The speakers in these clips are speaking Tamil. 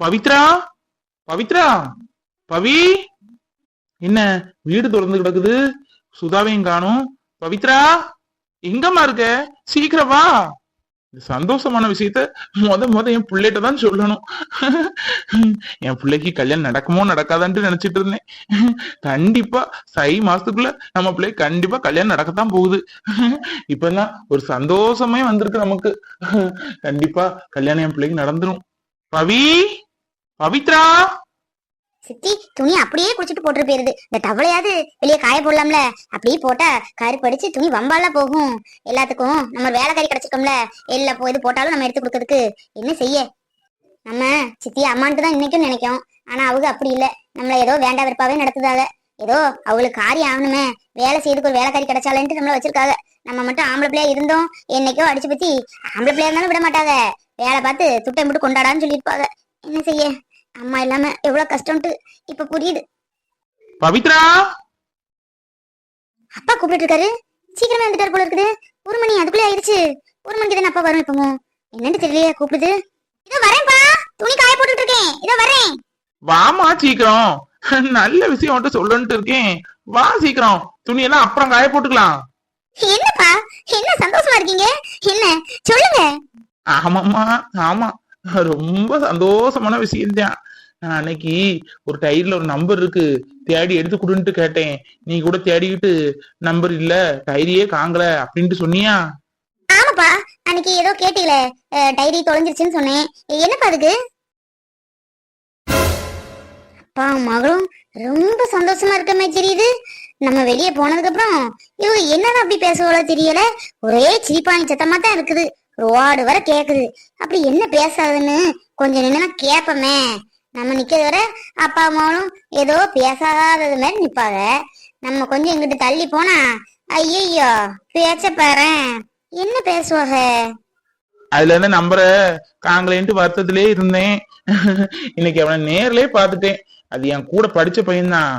பவித்ரா? பவித்ரா? பவி? என்ன வீடு திறந்து கிடக்குது. சுதாவையும் காணும். பவித்ரா எங்கம்மா இருக்க? சீக்கிரம் வா. சந்தோஷமான விஷயத்த முத முத என் பிள்ளைகிட்ட தான் சொல்லணும். என் பிள்ளைக்கு கல்யாணம் நடக்குமோ நடக்காதான்ட்டு நினைச்சிட்டு இருந்தேன். கண்டிப்பா சை மாசத்துக்குள்ள நம்ம பிள்ளை கண்டிப்பா கல்யாணம் நடக்கத்தான் போகுது. இப்பெல்லாம் ஒரு சந்தோஷமே வந்திருக்கு நமக்கு. கண்டிப்பா கல்யாணம் என் பிள்ளைக்கு நடந்துரும். பவி? பவித்ரா! சித்தி துணி அப்படியே குடிச்சிட்டு போட்டு போயிருது. இந்த டவலையாவது வெளியே காய போடலாம்ல. அப்படியே போட்டா கருப்படிச்சு துணி வம்பால போகும். எல்லாத்துக்கும் நம்ம வேலை கறி கிடைச்சிருக்கோம்ல. எல்லா போ- இது போட்டாலும் நம்ம எடுத்து கொடுக்கறதுக்கு. என்ன செய்ய? நம்ம சித்தி அம்மான்ட்டு தான் இன்னைக்கும் நினைக்கும். ஆனா அவங்க அப்படி இல்ல. நம்மள ஏதோ வேண்டா விருப்பாவே நடத்துதாக ஏதோ அவளுக்கு காரியம் ஆகணுமே. வேலை செய்யறதுக்கு ஒரு வேலைக்காரி கிடைச்சாலேன்ட்டு நம்மள வச்சிருக்காங்க. நம்ம மட்டும் ஆம்பளை பிள்ளையா இருந்தோம். என்னைக்கோ அடிச்சு பத்தி ஆம்பளை பிள்ளையா இருந்தாலும் விட மாட்டாங்க. வேலை பார்த்து துட்டை மட்டும் கொண்டாடான்னு சொல்லியிருப்பாங்க. என்ன செய்ய? அம்மா இல்லாம எவ்வளவு கஷ்டம்ட்டு இப்ப புரியுது. பவித்ரா! அப்பா கூப்பிட்டு இருக்காரு சீக்கிரமே வந்துட்டாரு போல இருக்குது. ஒரு மணி அதுக்குள்ளே ஆயிருச்சு ஒரு மணிக்கு தானே அப்பா வரும் இப்போ என்னன்னு தெரியலையே கூப்பிடுது. இதோ வரேன்ப்பா. துணி காய போட்டுட்டு இருக்கேன். இதோ வரேன். வாமா சீக்கிரம். நல்ல விஷயம் உன்கிட்ட சொல்லணும்ட்டு இருக்கேன். வா சீக்கிரம். துணியெல்லாம் அப்புறம் காய போட்டுக்கலாம். என்னப்பா? என்ன சந்தோஷமா இருக்கீங்க? என்ன? சொல்லுங்க. ஆமாம்மா ஆமா. ரொம்ப சந்தோஷமான விஷயம்தான் நான் அன்னைக்கு ஒரு டைர்ல ஒரு நம்பர் இருக்கு. தேடி எடுத்து கொடுன்ட்டு கேட்டேன். நீ கூட தேடிக்கிட்டு நம்பர் இல்ல. டைரியே காங்கல அப்படின்ட்டு சொன்னியா? ஆமாப்பா. அன்னைக்கு ஏதோ கேட்டீங்களே டைரி தொலைஞ்சிருச்சுன்னு சொன்னேன். என்னப்பா அதுக்கு? அப்பா மகளும் ரொம்ப சந்தோஷமா இருக்க மாதிரி தெரியுது. நம்ம வெளியே போனதுக்கு அப்புறம் இவங்க என்னதான் அப்படி பேசுவாளோ தெரியல. ஒரே சிரிப்பாணி சத்தமா தான் இருக்குது. ரோடு வர கேக்குது. அப்படி என்ன பேசாதுன்னு கொஞ்சம் நின்னா கேப்பமே. நம்ம நிக்கிறது வர அப்பா அம்மாவும் ஏதோ பேசாதது மாதிரி நிப்பாங்க. நம்ம கொஞ்சம் இங்கிட்டு தள்ளி போனா ஐயோ பேச்ச பாரு என்ன பேசுவாங்க அதுல இருந்து நம்புற? காங்களேன்ட்டு வருத்தத்திலே இருந்தேன். இன்னைக்கு அவனை நேர்லயே பாத்துட்டேன் அது என் கூட படிச்ச பையன்தான்.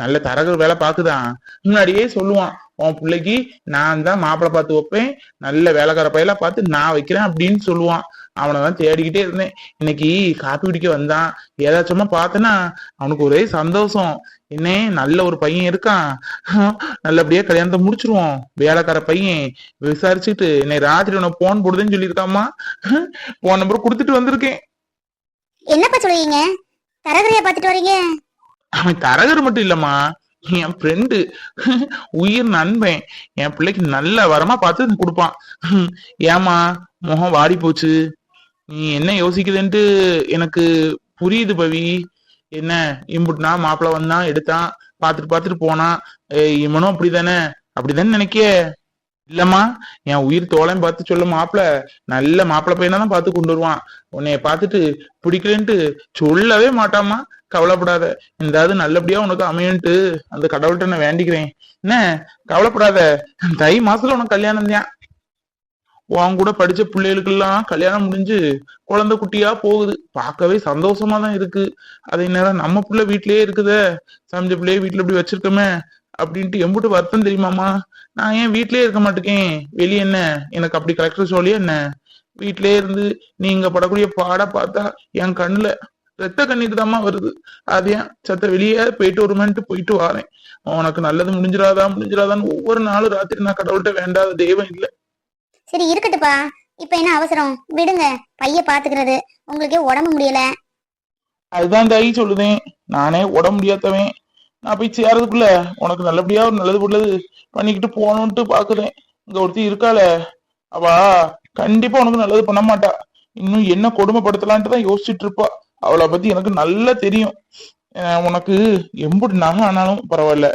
நல்ல தரகர் வேலை பாக்குதான் முன்னாடியே சொல்லுவான் உன் பிள்ளைக்கு நான் தான் மாப்பிள்ளை பார்த்து வைப்பேன். நல்ல வேலைக்கார பையெல்லாம் பார்த்து நான் வைக்கிறேன் அப்படின்னு சொல்லுவான். அவனை தான் தேடிக்கிட்டே இருந்தேன். இன்னைக்கு காப்பி குடிக்க வந்தான். ஏதாச்சுமா பார்த்தனா அவனுக்கு ஒரே சந்தோஷம். என்ன நல்ல ஒரு பையன் இருக்கான். நல்லபடியா கல்யாணத்தை முடிச்சிருவோம். வேலைக்கார பையன் விசாரிச்சுட்டு என்னை ராத்திரி உனக்கு போன் போடுதுன்னு சொல்லியிருக்காமா போன் நம்பர் கொடுத்துட்டு வந்திருக்கேன். என்னப்பா சொல்லுவீங்க? தரகரையா பாத்துட்டு வரீங்க? அவன் தரகர் மட்டும் இல்லம்மா. என் ஃப்ரெண்டு உயிர் நண்பன். என் பிள்ளைக்கு நல்ல வரமா பார்த்து கொடுப்பான். ஏமா முகம் வாடி போச்சு. நீ என்ன யோசிக்குதுன்ட்டு எனக்கு புரியுது பவி. என்ன இம்புட்னா மாப்பிள்ள வந்தான் எடுத்தான் பார்த்துட்டு பார்த்துட்டு போனான். இவனும் அப்படிதானே? அப்படிதானே நினைக்க இல்லம்மா என் உயிர் தோலையும் பார்த்து சொல்ல மாப்பிள்ள நல்ல மாப்பிள்ள பையனா தான் பார்த்து கொண்டு வருவான். உன்னைய பார்த்துட்டு பிடிக்கலன்ட்டு சொல்லவே மாட்டாமா கவலைப்படாத. இந்தாவது நல்லபடியா உனக்கு அமையன்ட்டு அந்த கடவுள்கிட்ட நான் வேண்டிக்கிறேன். என்ன? கவலைப்படாத. தை மாசத்துல உனக்கு கல்யாணம் தான் உன் கூட படிச்ச பிள்ளைகளுக்கெல்லாம் கல்யாணம் முடிஞ்சு குழந்தை குட்டியா போகுது. பார்க்கவே சந்தோஷமா தான் இருக்கு. அதே நேரம் நம்ம பிள்ளை வீட்லயே இருக்குதே. சமைச்ச பிள்ளைய வீட்டுல இப்படி வச்சிருக்கோமே. அப்படின்ட்டு எம்புட்டு வருத்தம் தெரியுமாமா நான் ஏன் வீட்லயே இருக்க மாட்டேக்கேன்? வெளியே என்ன? எனக்கு அப்படி கலெக்டர் சொல்லியா என்ன? வீட்லயே இருந்து நீங்க படக்கூடிய பாட பார்த்தா என் கண்ணுல ரத்த கண்ணீர் தாம்மா வருது. அது ஏன்? சத்த வெளியே போயிட்டு வருமான்ட்டு போயிட்டு வாரேன். உனக்கு நல்லது முடிஞ்சிடாதா முடிஞ்சிடாதான்னு ஒவ்வொரு நாளும் ராத்திரி நான் கடவுள்கிட்ட வேண்டாத தெய்வம் இல்ல. சரி இருக்கட்டுப்பா இப்ப என்ன அவசரம்? விடுங்க. பைய பாத்துக்கிறது. உங்களுக்கே உடம்பு முடியல. அதுதான் தாயி சொல்லுதேன். நானே உடம்பு முடியாதவன். நான் போய் சேர்றதுக்குள்ள உனக்கு நல்லபடியா ஒரு நல்லது உள்ளது பண்ணிக்கிட்டு போகணும்ட்டு பாக்குறேன். இங்க ஒருத்தி இருக்காள. அவ கண்டிப்பா உனக்கு நல்லது பண்ண மாட்டா. இன்னும் என்ன கொடுமைப்படுத்தலான்ட்டு தான் யோசிச்சுட்டு இருப்பா. அவளை பத்தி எனக்கு நல்லா தெரியும். அஹ் உனக்கு எம்புட்டு நகை ஆனாலும் பரவாயில்ல.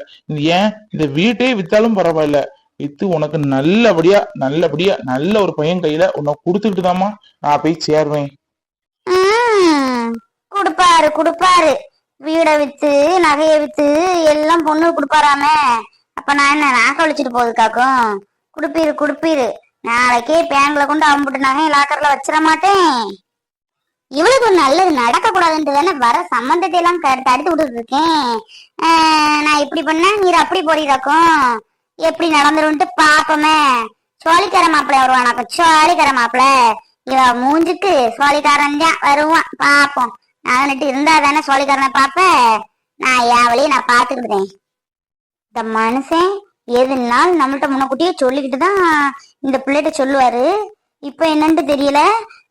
ஏன் இந்த வீட்டையே வித்தாலும் பரவாயில்ல. வித்து உனக்கு நல்லபடியா நல்லபடியா நல்ல ஒரு பையன் கையில உன்னை கொடுத்துக்கிட்டு நான் போய் சேருவேன். உம், குடுப்பாரு குடுப்பாரு. வீடை வித்து நகையை வித்து எல்லாம் பொண்ணு கொடுப்பாராமே. அப்ப நான் என்ன நாக்க ஒழிச்சிட்டு போகுதுக்காக்கும் குடுப்பீரு குடுப்பீரு. நாளைக்கே பேங்க்ல கொண்டு அம்பிட்டு நகையை லாக்கர்ல வச்சிட மாட்டேன். இவளுக்கு ஒரு நல்லது நடக்க கூடாதுன்ட்டு தானே வர சம்பந்தத்தை எல்லாம் க- தடுத்து விட்டுட்டு இருக்கேன் நான் இப்படி பண்ண நீர் அப்படி போறீராக்கும் எப்படி நடந்துருன்ட்டு பாப்போமே. சோழிக்கார மாப்பிள்ளை வருவானாக்கும் சோழிக்கார மாப்பிள்ள. இவ மூஞ்சுக்கு சோழிக்காரன் தான் வருவான். பாப்போம். அங்கன்னுட்டு இருந்தா தானே சோழிக்காரனை பாப்ப நான் என் வழியை நான் பார்த்துக்கிட்டேன் இந்த மனுஷன் எதுனாலும் நம்மள்ட்ட முன்னக்கூட்டியே சொல்லிக்கிட்டு தான் இந்த பிள்ளைகிட்ட சொல்லுவாரு. இப்ப என்னன்ட்டு தெரியல?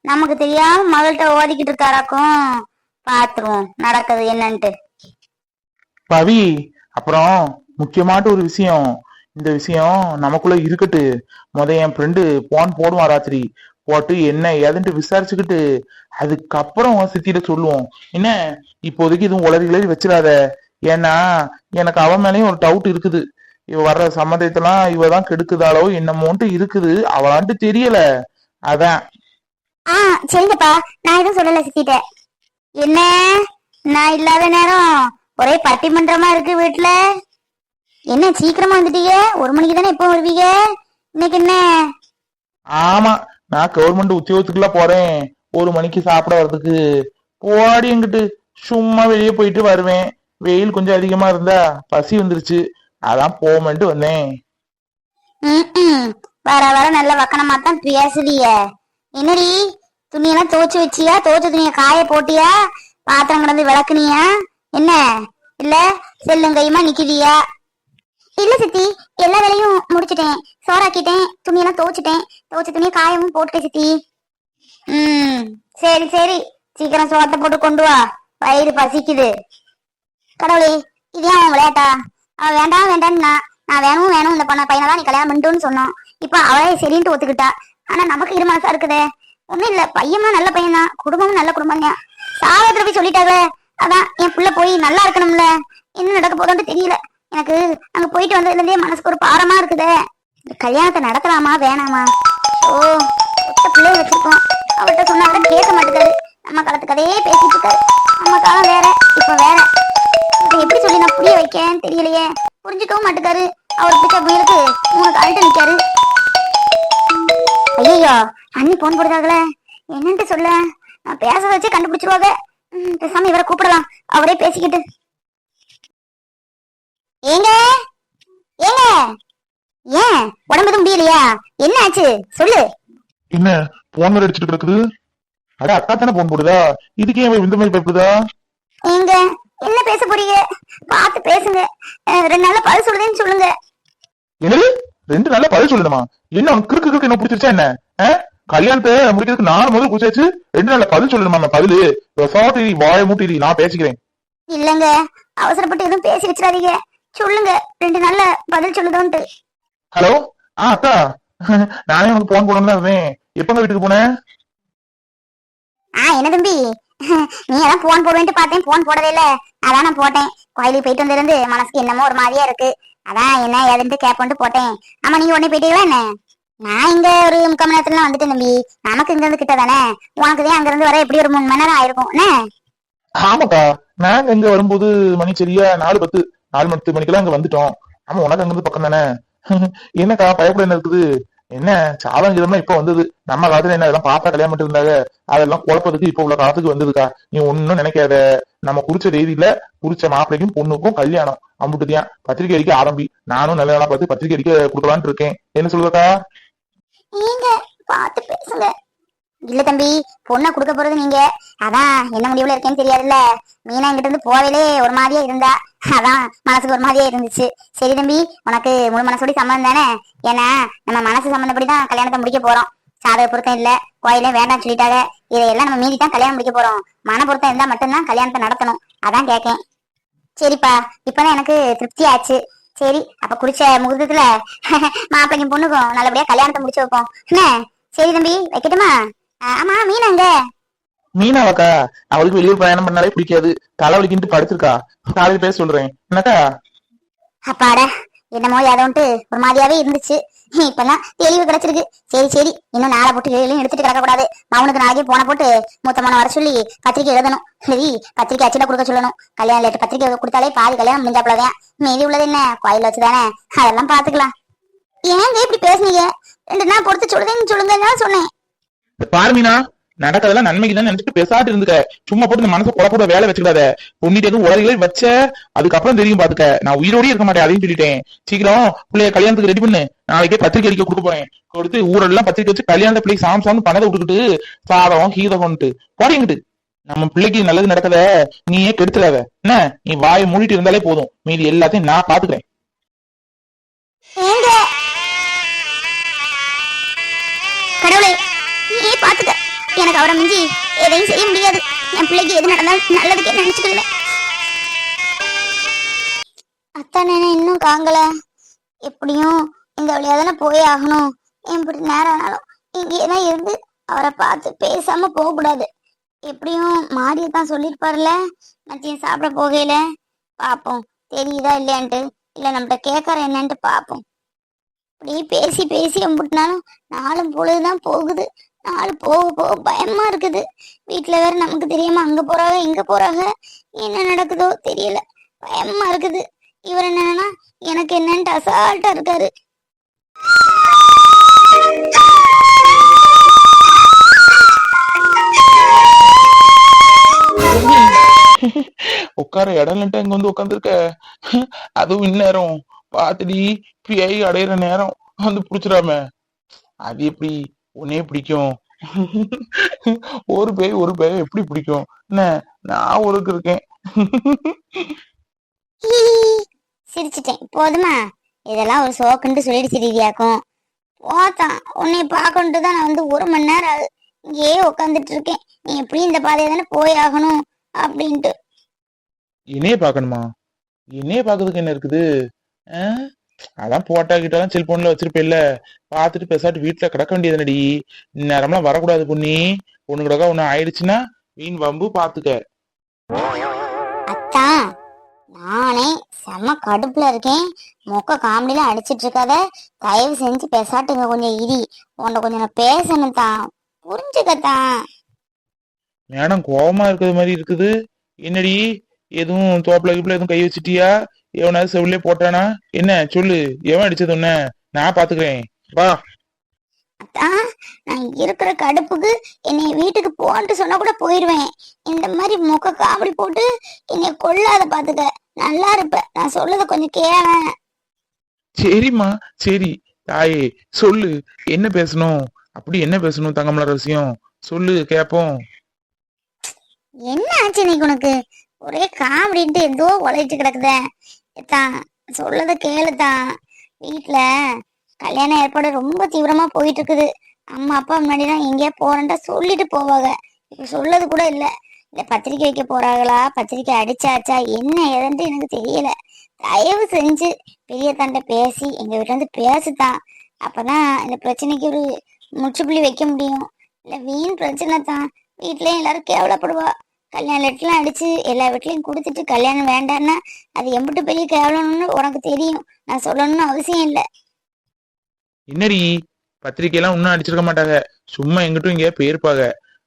நமக்கு தெரியாம மகள்கிட்ட ஓதிக்கிட்டு இருக்காராக்கும். பாத்துருவோம் நடக்குது என்னன்ட்டு. பவி அப்புறம் முக்கியமான ஒரு விஷயம். இந்த விஷயம் நமக்குள்ள இருக்கட்டு. முத என் ஃப்ரெண்டு போன் போடுவான் ராத்திரி. போட்டு என்ன ஏதுன்ட்டு விசாரிச்சுக்கிட்டு அதுக்கப்புறம் சித்தியில சொல்லுவோம். என்ன இப்போதைக்கு இதுவும் உளறி கிளறி வச்சிடாத. ஏன்னா எனக்கு அவன் மேலயும் ஒரு டவுட் இருக்குது. இவ வர்ற சம்மதத்தெல்லாம் இவ தான் கெடுக்குதாளோ என்னமோன்ட்டு இருக்குது. அவளான்ட்டு தெரியல. அதான். ஆ சரிங்கப்பா. நான் எதுவும் சொல்லல சித்திட்ட. என்ன? நான் இல்லாத நேரம் ஒரே பட்டிமன்றமா இருக்கு வீட்டுல என்ன சீக்கிரமா வந்துட்டீங்க ஒரு மணிக்கு தானே எப்போ வருவீங்க? இன்னைக்கு என்ன? ஆமா. நான் கவர்மெண்ட் உத்தியோகத்துக்குலாம் போறேன். ஒரு மணிக்கு சாப்பிட வர்றதுக்கு. போடி எங்கிட்டு. சும்மா வெளியே போயிட்டு வருவேன். வெயில் கொஞ்சம் அதிகமா இருந்தா பசி வந்துருச்சு. அதான் போமன்ட்டு வந்தேன். வர வர நல்ல வக்கணமா தான் பேசுறிய. என்னடி? துணியெல்லாம் துவைச்சு வச்சியா? துவைச்ச துணிய காய போட்டியா? பாத்திரம் கிடந்து விளக்குனியா? என்ன? இல்ல செல்லும் கையுமா நிக்கிறியா? இல்ல சித்தி எல்லா வேலையும் முடிச்சிட்டேன். சோறாக்கிட்டேன் துணியெல்லாம் துவைச்சிட்டேன். துவைச்ச துணியை காயவும் போட்டுட்டேன் சித்தி. ம் சரி சரி. சீக்கிரம் சோத்தை போட்டு கொண்டு வா. வயிறு பசிக்குது. கடவுளே இது ஏன் விளையாட்டா? அவ வேண்டாம் வேண்டாம்னா நான் வேணும் வேணும். இந்த பண்ண பையனை தான் நீ கல்யாணம் பண்ணிட்டுன்னு சொன்னோம் இப்போ அவளே சரின்ட்டு ஒத்துக்கிட்டா. ஆனா நமக்கு இரு மனசா இருக்குதே. ஒண்ணும் இல்ல. பையனும் நல்ல பையன் தான் குடும்பமும் நல்ல குடும்பம் தான் சாகத்துல போய் சொல்லிட்டாங்களே. அதான் என் பிள்ளை போய் நல்லா இருக்கணும்ல. என்ன நடக்க போதோன்னு தெரியல. எனக்கு அங்க போயிட்டு வந்ததுலேருந்தே மனசுக்கு ஒரு பாரமா இருக்குதே. கல்யாணத்தை நடத்தலாமா வேணாமா? ஓ ஒத்த பிள்ளைய வச்சிருக்கோம். அவர்கிட்ட சொன்னா கூட கேட்க மாட்டேங்காரு நம்ம காலத்து கதையே பேசிட்டு இருக்காரு. நம்ம காலம் வேற இப்ப வேற. இதை எப்படி சொல்லி நான் புரிய வைக்கேன்னு தெரியலையே. புரிஞ்சுக்கவும் மாட்டேங்காரு அவர் பிச்சை புயலுக்கு மூணு கால்ட்டு நிக்காரு. ஐயோ அண்ணி போன் போடுறாங்களே என்னன்ட்டு சொல்ல? நான் பேச வச்சு கண்டுபிடிச்சிருவாங்க பேசாம இவரை கூப்பிடலாம். அவரே பேசிக்கிட்டு. ஏங்க? ஏங்க? ஏன்? உடம்பு முடியலையா? என்ன ஆச்சு? சொல்லு. என்ன போன் அடிச்சுட்டு கிடக்குது? அட அக்கா தானே போன் போடுதா? இதுக்கு ஏன் இந்த மாதிரி பயப்படுதா? ஏங்க என்ன பேச போறீங்க? பார்த்து பேசுங்க. ரெண்டு நாள்ல பதில் சொல்லுதேன்னு சொல்லுங்க. என்னது? ரெண்டு நாள்ல பதில் சொல்லணுமா? என்ன உனக்கு கிறுக்கு கிறுக்கு என்ன பிடிச்சிருச்சா என்ன? கல்யாணத்தை முடிக்கிறதுக்கு நாலு முதல் குடிச்சாச்சு ரெண்டு நாள்ல பதில் சொல்லணுமா பதில்? சாட்டி வாய மூட்டி நான் பேசிக்கிறேன். இல்லங்க அவசரப்பட்டு எதுவும் பேசி வச்சிடாதீங்க சொல்லுங்க. ரெண்டு நாள்ல பதில் சொல்லுதோன்ட்டு. ஹலோ? ஆ அக்கா. நானே உனக்கு போன் போடணும்னு தான் எப்பங்க வீட்டுக்கு போனேன் ஆ என்ன தம்பி? நீ அதான் போன் போடுவேன்ட்டு பார்த்தேன். போன் போடவே இல்ல. அதான் நான் போட்டேன். கோயிலுக்கு போயிட்டு வந்திருந்து மனசுக்கு என்னமோ ஒரு மாதிரியா இருக்கு. அதான் என்ன ஏதுன்ட்டு கேப்போன்ட்டு போட்டேன். ஆமா நீங்க உடனே போயிட்டீங்களா என்ன? நான் இங்க ஒரு முக்கால் மணி நேரத்துல வந்துட்டேன் தம்பி. நமக்கு இங்க இருந்து கிட்ட தானே உனக்கு தான் அங்க இருந்து வர எப்படி ஒரு மூணு மணி நேரம் ஆயிருக்கும். என்ன? ஆமாக்கா. நாங்க இங்க வரும்போது மணி சரியா நாலு பத்து. நாலு மணி மணிக்கெல்லாம் அங்க வந்துட்டோம். ஆமா உனக்கு அங்கிருந்து பக்கம் தானே? என்னக்கா பயப்பட என்ன இருக்குது? என்ன? சாதங்கிதமா இப்ப வந்தது. நம்ம காலத்துல என்ன இதெல்லாம் பார்த்தா கல்யாணம் பண்ணிட்டு இருந்தாங்க. அதெல்லாம் குழப்பத்துக்கு இப்ப உள்ள காலத்துக்கு வந்ததுக்கா? நீ ஒன்னும் நினைக்காத. நம்ம குறிச்ச தேதியில குறிச்ச மாப்பிளைக்கும் பொண்ணுக்கும் கல்யாணம். அம்புட்டுதியான் பத்திரிக்கை அடிக்க ஆரம்பி. நானும் நல்ல நாளா பார்த்து பத்திரிக்கை அடிக்க கொடுக்கலான்னு இருக்கேன். என்ன சொல்லுவக்கா நீங்க பாத்து பேசுங்க. இல்ல தம்பி பொண்ணை கொடுக்க போறது நீங்க. அதான் என்ன முடிவுல இருக்கேன்னு தெரியாதுல்ல. மீனா என்கிட்ட இருந்து போவேலே ஒரு மாதிரியே இருந்தா. அதான் மனசுக்கு ஒரு மாதிரியே இருந்துச்சு. சரி தம்பி உனக்கு முழு மனசோடி சம்மந்தம் தானே? ஏன்னா நம்ம மனசு சம்மந்தப்படி தான் கல்யாணத்தை முடிக்க போறோம். சாதக பொருத்தம் இல்ல கோயிலே வேண்டாம் சொல்லிட்டாங்க இதையெல்லாம் நம்ம மீறி தான் கல்யாணம் முடிக்க போறோம். மன பொருத்தம் இருந்தா மட்டும்தான் கல்யாணத்தை நடத்தணும். அதான் கேக்கேன். சரிப்பா இப்பதான் எனக்கு திருப்தி ஆச்சு. சரி அப்ப குடிச்ச முகூர்த்தத்துல மாப்பிள்ளைக்கும் பொண்ணுக்கும் நல்லபடியா கல்யாணத்தை முடிச்சு வைப்போம். என்ன? சரி தம்பி வைக்கட்டுமா? ஆமா மீனாங்க. மீனாவாக்கா? அவளுக்கு வெளியூர் பிரயாணம் பண்ணாலே பிடிக்காது. தலைவலிக்கிட்டு படுத்திருக்கா. காலையில் பேச சொல்றேன். என்னக்கா? அப்பாடா என்னமோ ஏதோன்ட்டு ஒரு மாதிரியாவே இருந்துச்சு. இப்பதான் தெளிவு கிடைச்சிருக்கு. சரி சரி. இன்னும் நாளை போட்டு வெளியிலும் எடுத்துட்டு கிடக்க கூடாது மவனுக்கு நாளைக்கே போன போட்டு மூத்த மன வர சொல்லி பத்திரிக்கை எழுதணும். சரி பத்திரிக்கை அச்சிட கொடுக்க சொல்லணும். கல்யாணம் லேட்டு பத்திரிக்கை கொடுத்தாலே பாதி கல்யாணம் முடிஞ்சாப்புலதான். மீதி உள்ளது என்ன? கோயில் வச்சுதானே? அதெல்லாம் பாத்துக்கலாம் ஏங்க இப்படி பேசுனீங்க? ரெண்டு நாள் பொறுத்து சொல்லுதேன்னு சொல்லுங்கன்னு சொன்னேன். இந்த மீனா நடக்கிறதெல்லாம் நன்மைக்கு தான் நினைச்சிட்டு பேசாட்டு இருந்துக்க. சும்மா போட்டு இந்த மனசை குழப்போட வேலை வச்சுக்காத பொண்ணிட்டு எதுவும் உலகிலே வச்ச அதுக்கப்புறம் தெரியும் பாத்துக்க. நான் உயிரோடய இருக்க மாட்டேன் அதையும் சொல்லிட்டேன். சீக்கிரம் பிள்ளைய கல்யாணத்துக்கு ரெடி பண்ணு. நாளைக்கே பத்திரிக்கை அடிக்க கொடுக்க போறேன். கொடுத்து ஊரெல்லாம் பத்திரிக்கை வச்சு கல்யாண பிள்ளை சாம் சாம் பணத்தை விட்டுக்கிட்டு சாதம் கீதகம்ட்டு போறீங்கட்டு நம்ம பிள்ளைக்கு நல்லது நடக்கத நீயே கெடுத்துடாத என்ன? நீ வாயை மூடிட்டு இருந்தாலே போதும். மீதி எல்லாத்தையும் நான் பாத்துக்கிறேன். கடவுளே. நீ பாத்துக்க எனக்கு அவரை மிஞ்சி எதையும் செய்ய முடியாது. என் பிள்ளைக்கு எது நடந்தாலும் நல்லதுக்கே நினைச்சுக்கிறேன் அத்தானே இன்னும் காங்கல. எப்படியும் இந்த வழியா தானே போய் ஆகணும். எப்படி நேரம் ஆனாலும் இங்கேயே தான் இருந்து அவரை பார்த்து பேசாம போக கூடாது எப்படியும் மாரியை தான் சொல்லியிருப்பார்ல மத்தியம் சாப்பிட போகையில. பாப்போம் தெரியுதா இல்லையான்ட்டு. இல்ல நம்மகிட்ட கேட்கற என்னன்ட்டு பாப்போம் இப்படி பேசி பேசி அம்பிட்டுனாலும் நாளும் பொழுதுதான் போகுது. நாள் போக போக பயமா இருக்குது. வீட்டுல வேற நமக்கு தெரியாம அங்க போறாங்க இங்க போறாங்க. என்ன நடக்குதோ தெரியல. பயமா இருக்குது. இவர் என்னன்னா எனக்கு என்னன்ட்டு அசால்ட்டா இருக்காரு. உட்கார இடம் இல்லன்ட்டு இங்க வந்து உட்காந்துருக்க அதுவும் இந்நேரம். பாத்துடி பிஐ அடையிற நேரம் வந்து புடிச்சிடாம. அது எப்படி? உன்னே பிடிக்கும். ஒரு பேய் ஒரு பேய் எப்படி பிடிக்கும்? என்ன? நான் ஒருக்கு இருக்கேன். சிரிச்சிட்டேன். போதுமா? இதெல்லாம் ஒரு சோக்குன்ட்டு சொல்லிட்டு சிரிதியாக்கும் போத்தான் உன்னை பார்க்கணுட்டு தான் நான் வந்து ஒரு மணி நேரம் ஆகுது. இங்கேயே உட்காந்துட்டு இருக்கேன் நீ எப்படி இந்த பாதையை தானே போய் ஆகணும் அப்படின்ட்டு. என்னைய பாக்கணுமா என்னைய பாக்குறதுக்கு என்ன இருக்குது? அதான் போட்டா கிட்டாலும் செல்போன்ல வச்சிருப்பேல்ல பாத்துட்டு பேசாட்டு வீட்டுல கிடக்க வேண்டியதுனடி நேரம்லாம் வரக்கூடாது பொண்ணி பொண்ணு கிடக்க ஒண்ணு ஆயிடுச்சுன்னா வீண் வம்பு பாத்துக்க நானே செம்ம கடுப்புல இருக்கேன். மொக்க காமெடியில அடிச்சிட்டு இருக்காத. தயவு செஞ்சு பேசாட்டுங்க கொஞ்சம் இரி. உன்னை கொஞ்சம் நான் பேசணும் தான் புரிஞ்சுக்கத்தான் மேடம் கோவமா இருக்கிறது மாதிரி இருக்குது. என்னடி? எதுவும் தோப்புல கீப்புல எதுவும் கை வச்சிட்டியா? எவனாவது செவிலே போட்டானா? என்ன சொல்லு. எவன் அடிச்சது உன்ன? நான் பாத்துக்கிறேன். வா. நான் இருக்கிற கடுப்புக்கு என்னை வீட்டுக்கு போன்ட்டு சொன்னா கூட போயிடுவேன் இந்த மாதிரி முக காமெடி போட்டு என்னை கொல்லாத பாத்துக்க. நல்லா இருப்ப. நான் சொல்லத கொஞ்சம் கேளேன் சரிம்மா. சரி. தாயே சொல்லு. என்ன பேசணும்? அப்படி என்ன பேசணும் தங்கமலர் ரகசியம் சொல்லு கேப்போம். என்ன ஆச்சு இன்னைக்கு உனக்கு? ஒரே காமெடின்ட்டு எதோ உழைச்சு கிடக்குதே தான் சொல்லத கேளுதான் வீட்டுல கல்யாண ஏற்பாடு ரொம்ப தீவிரமா போயிட்டு இருக்குது அம்மா அப்பா முன்னாடிலாம் எங்கேயா போறேன்டா சொல்லிட்டு போவாங்க. இப்ப சொல்லது கூட இல்ல. இந்த பத்திரிக்கை வைக்க போறாங்களா? பத்திரிக்கை அடிச்சாச்சா? என்ன ஏதுன்ட்டு எனக்கு தெரியல. தயவு செஞ்சு பெரிய தண்டை பேசி எங்க வீட்டுல இருந்து பேசுதான் அப்பதான் இந்த பிரச்சனைக்கு ஒரு முற்றுப்புள்ளி வைக்க முடியும். இல்ல வீண் பிரச்சனை தான் வீட்லயும் எல்லாரும் கேவலப்படுவா. கல்யாண லெட்டர்லாம் அடிச்சு எல்லா வீட்லயும் கொடுத்துட்டு கல்யாணம் வேண்டான்னா அது எம்பிட்டு பெரிய கேவலம்னு உனக்கு தெரியும். நான் சொல்லணும்னு அவசியம் இல்ல. என்னடி? பத்திரிக்கை எல்லாம் இன்னும் அடிச்சிருக்க மாட்டாங்க. சும்மா எங்கிட்டும் இங்க போயிருப்பாங்க.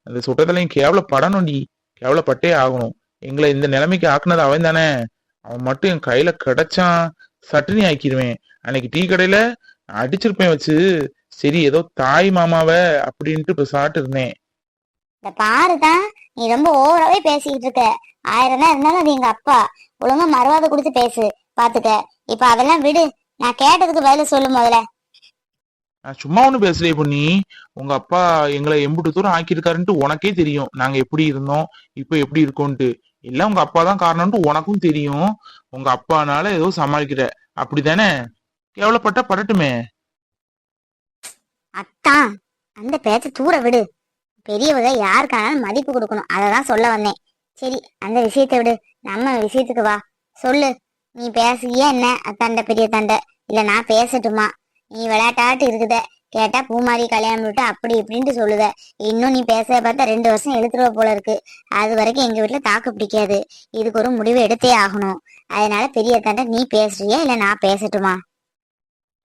அந்த சுட்டத்துலயும் கேவலப்படணும்டி. கேவலப்பட்டே ஆகணும். எங்களை இந்த நிலைமைக்கு ஆக்குனது அவன் தானே. அவன் மட்டும் என் கையில கிடைச்சான். சட்டுனி ஆக்கிடுவேன் அன்னைக்கு டீ கடையில அடிச்சிருப்பேன் வச்சு. சரி ஏதோ தாய் மாமாவ அப்படின்ட்டு இப்ப சாப்பிட்டு இருந்தேன் பாருதான். நீ ரொம்ப ஓவராவே பேசிக்கிட்டு இருக்க. ஆயிரம் தான் இருந்தாலும் அது எங்க அப்பா. ஒழுங்கா மறுவாதை கொடுத்து பேசு. பாத்துக்க. இப்ப அதெல்லாம் விடு. நான் கேட்டதுக்கு பதில சொல்லு முதல்ல. நான் சும்மா ஒண்ணு பேசலையே பொண்ணி உங்க அப்பா எங்களை எம்புட்டு தூரம் ஆக்கியிருக்காருன்ட்டு உனக்கே தெரியும். நாங்க எப்படி இருந்தோம். இப்ப எப்படி இருக்கோம்ட்டு எல்லாம் உங்க அப்பா தான் காரணம்ட்டு உனக்கும் தெரியும். உங்க அப்பானால ஏதோ சமாளிக்கிற. அப்படிதானே கேவலப்பட்டா படட்டுமே. அத்தான். அந்த பேச்ச தூர விடு. பெரியவங்க யாருக்கானாலும் மதிப்பு கொடுக்கணும். அததான் சொல்ல வந்தேன். சரி அந்த விஷயத்தை விடு. நம்ம விஷயத்துக்கு வா. சொல்லு. நீ பேசுகிய என்ன? அத்தாண்ட பெரிய தண்டை இல்லை நான் பேசட்டுமா? நீ விளையாட்டாட்டு இருக்குத. கேட்டா பூமாரி கல்யாணம் விட்டு அப்படி இப்படின்ட்டு சொல்லுத. இன்னும் நீ பேச பார்த்தா ரெண்டு வருஷம் எழுத்துருவ போல இருக்கு. அது வரைக்கும் எங்க வீட்டுல தாக்கு பிடிக்காது. இதுக்கு ஒரு முடிவு எடுத்தே ஆகணும். அதனால பெரிய தண்டை நீ பேசுறியா இல்ல நான் பேசட்டுமா?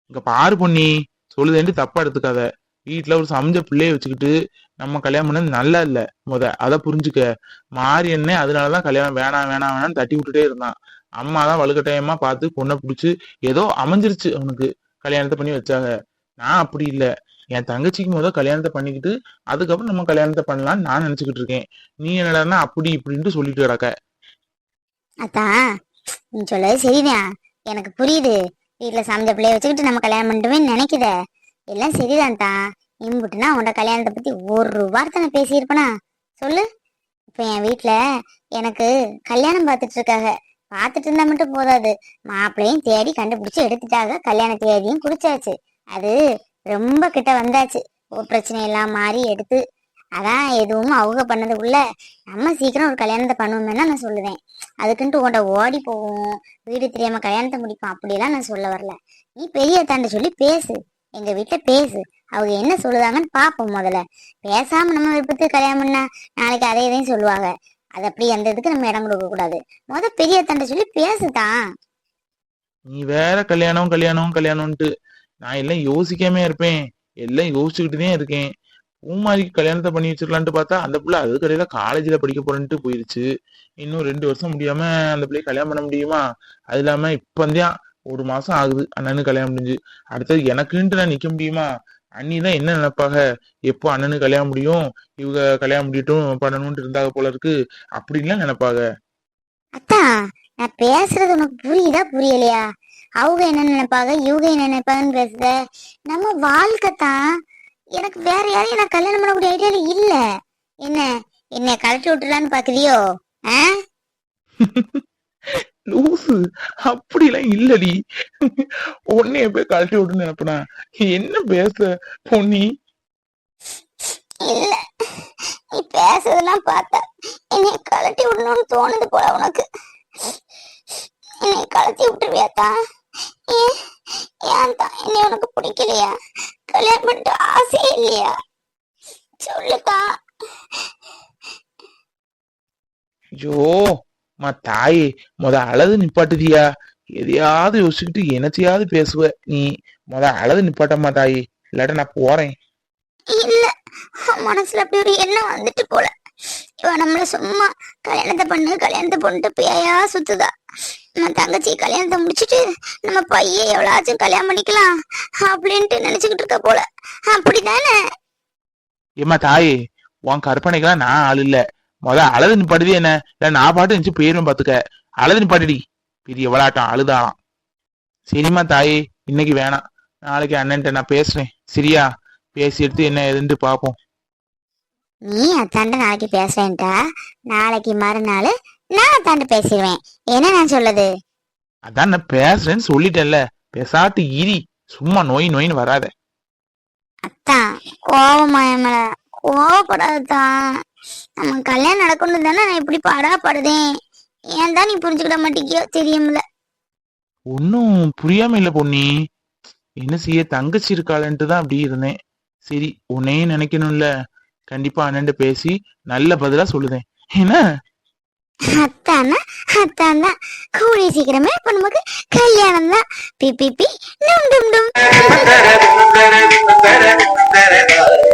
இங்க பாரு பொண்ணி சொல்லுதேன்ட்டு தப்பா எடுத்துக்காத. வீட்டுல ஒரு சமைஞ்ச பிள்ளைய வச்சுக்கிட்டு நம்ம கல்யாணம் பண்ணது நல்லா இல்ல. முத அத புரிஞ்சுக்க. மாறி என்ன அதனாலதான் கல்யாணம் வேணாம் வேணாம் வேணாம்னு தட்டி விட்டுட்டே இருந்தான். அம்மா தான் வலுக்கட்டாயமா பார்த்து பொண்ணை பிடிச்சி ஏதோ அமைஞ்சிருச்சு அவனுக்கு கல்யாணத்தை பண்ணி வச்சாங்க. நான் அப்படி இல்லை. என் தங்கச்சிக்கு முத கல்யாணத்தை பண்ணிக்கிட்டு அதுக்கப்புறம் நம்ம கல்யாணத்தை பண்ணலாம்னு நான் நினைச்சுக்கிட்டு இருக்கேன். நீ என்னடா அப்படி இப்படின்ட்டு சொல்லிட்டு கிடக்க. அதான் நீ சொல்லது சரிதான். எனக்கு புரியுது. வீட்டுல சமைச்ச பிள்ளைய வச்சுக்கிட்டு நம்ம கல்யாணம் பண்ணிட்டுமே நினைக்குத எல்லாம் சரிதான்டா. இம்புட்டுனா உன்ட கல்யாணத்தை பத்தி ஒரு வார்த்தை நான் பேசியிருப்பனா? சொல்லு. இப்ப என் வீட்டில் எனக்கு கல்யாணம் பார்த்துட்டு இருக்காங்க பார்த்துட்டு இருந்தா மட்டும் போதாது. மாப்பிள்ளையும் தேடி கண்டுபிடிச்சு எடுத்துட்டாக கல்யாண தேதியும் குறிச்சாச்சு. அது ரொம்ப கிட்ட வந்தாச்சு. ஒரு பிரச்சனை எல்லாம் மாறி எடுத்து. அதான் எதுவும் அவங்க பண்ணதுக்குள்ள நம்ம சீக்கிரம் ஒரு கல்யாணத்தை பண்ணுவோம்னு தான் நான் சொல்லுவேன். அதுக்குன்ட்டு உன்ட ஓடி போவோம். வீடு தெரியாம கல்யாணத்தை முடிப்போம். அப்படியெல்லாம் நான் சொல்ல வரல. நீ பெரிய தாண்ட சொல்லி பேசு. எங்க வீட்டுல பேசு. அவங்க என்ன சொல்லுதாங்கன்னு பாப்போம் முதல்ல. பேசாம நம்ம விருப்பத்துக்கு கல்யாணம் பண்ணா நாளைக்கு அதே இதையும் சொல்லுவாங்க. அது அப்படி அந்த இதுக்கு நம்ம இடம் கொடுக்க கூடாது. முத பெரிய தண்டை சொல்லி பேசுதான். நீ வேற கல்யாணம் கல்யாணம் கல்யாணம்ட்டு நான் எல்லாம் யோசிக்காம இருப்பேன். எல்லாம் யோசிச்சுக்கிட்டு தான் இருக்கேன். பூமாரிக்கு கல்யாணத்தை பண்ணி வச்சிருக்கலான்ட்டு பார்த்தா அந்த பிள்ளை அது கடையில காலேஜ்ல படிக்க போறேன்ட்டு போயிருச்சு. இன்னும் ரெண்டு வருஷம் முடியாம அந்த பிள்ளைய கல்யாணம் பண்ண முடியுமா? அது இல்லாம இப்பந்தான் ஒரு மாசம் ஆகுது. அண்ணனுக்கு கல்யாணம் முடிஞ்சு. அடுத்தது எனக்குன்ட்டு நான் நிக்க முடியுமா? அண்ணி தான் என்ன நினைப்பாங்க? எப்போ அண்ணனுக்கு கல்யாணம் முடியும்? இவங்க கல்யாணம் முடியட்டும் பண்ணணும்னு இருந்தாங்க போல இருக்கு. அப்படின்லாம் நினைப்பாங்க. அத்தா நான் பேசுறது உனக்கு புரியுதா புரியலையா? அவங்க என்ன நினைப்பாங்க? இவங்க என்ன நினைப்பாங்கன்னு பேசுத. நம்ம வாழ்க்கை தான். எனக்கு வேற யாரையும் நான் கல்யாணம் பண்ணக்கூடிய ஐடியால இல்ல. என்ன? என்னை கழட்டி விட்டுலான்னு பாக்குறியோ? ஆ? லூசு. அப்படிலாம் இல்லடி. உன்னைய போய் கழட்டி விட்டுன்னு நினைப்பனா? என்ன பேச பொன்னி? இல்ல. நீ பேசுறதெல்லாம் பார்த்தா. என்னை கழட்டி விடணும்னு தோணுது போல உனக்கு. என்னை கழட்டி விட்டுருவியாத்தா ஏன் ஏன் தான்? என்னை உனக்கு பிடிக்கலையா? கல்யாணம் பண்ணிட்டு ஆசையே இல்லையா? சொல்லுதா ஐயோ. மா தாயே முத அழகு நிப்பாட்டுதியா? எதையாவது யோசிச்சுக்கிட்டு என்னத்தையாவது பேசுவ. நீ முத அழகு நிப்பாட்டம்மா தாயே. இல்லாட்ட நான் போறேன். இல்ல. மனசுல அப்படி ஒரு எண்ணம் வந்துட்டு போல. இவ நம்மள சும்மா கல்யாணத்தை பண்ணு கல்யாணத்தை பண்ணிட்டு பேயா சுத்துதா. நம்ம தங்கச்சி கல்யாணத்தை முடிச்சிட்டு நம்ம பையன் எவ்வளவாச்சும் கல்யாணம் பண்ணிக்கலாம் அப்படின்ட்டு நினைச்சுக்கிட்டு இருக்க போல. அப்படிதானே? ஏம்மா தாயே உன் கற்பனைக்கெல்லாம் நான் ஆள் இல்ல. முத அழகு நிப்பாட்டுது என்ன? இல்ல நான் பாட்டு நினைச்சு போயிருவேன் பாத்துக்க. அழகு நிப்பாட்டுடி. பெரிய விளாட்டம் அழுதாலாம் சரிம்மா தாயே இன்னைக்கு வேணாம். நாளைக்கு அண்ணன்ட்ட நான் பேசுறேன். சரியா? பேசி எடுத்து என்ன ஏதுன்ட்டு பாப்போம். நீ அத்தாண்ட நாளைக்கு பேசுறேன்டா. நாளைக்கு மறுநாள் நான் அத்தாண்ட பேசிடுவேன். என்ன நான் சொல்லுது அதான் நான் பேசுறேன்னு சொல்லிட்டேன்ல. பேசாட்டு இரி. சும்மா நோய் நோயின்னு வராத. அத்தான். கோவமா என் மேல. கோவப்படாதான் நம்ம கல்யாணம் நடக்கணும் தானே நான் இப்படி பாடா படுதேன் ஏன் தான் நீ புரிஞ்சுக்கிட மாட்டேங்கியோ? தெரியும்ல. ஒன்னும் புரியாம இல்ல பொன்னி. என்ன செய்ய தங்கச்சி இருக்காளன்ட்டு தான் அப்படி இருந்தேன். சரி உன்னையும் நினைக்கணும்ல. கண்டிப்பா அண்ணன்ட்ட பேசி நல்ல பதிலா சொல்லுதேன். என்ன? அத்தானா? அத்தான். தான் கூடிய சீக்கிரமே இப்ப நமக்கு கல்யாணம் தான். பி பி பி. டும் டும் டும்.